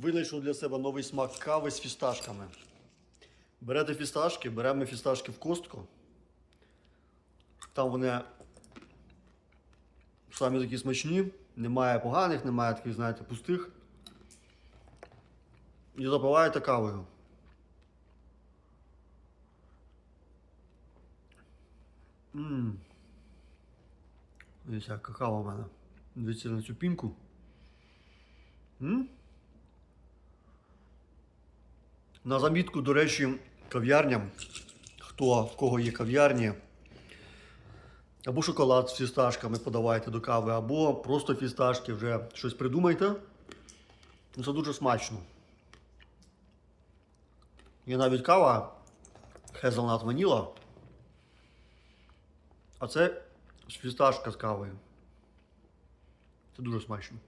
Винайшов для себе новий смак кави з фісташками. Берете фісташки, беремо фісташки в костку. Там вони самі такі смачні, немає поганих, немає таких, знаєте, пустих. І запиваєте кавою. Ммм. Ось яка кава в мене. Дивіться на цю пінку. М? На замітку, до речі, кав'ярням, хто в кого є кав'ярні, або шоколад з фісташками подавайте до кави, або просто фісташки вже щось придумайте. Ну, Це дуже смачно. Є навіть кава Hazelnut Vanilla. А це фісташка з кавою. Це дуже смачно.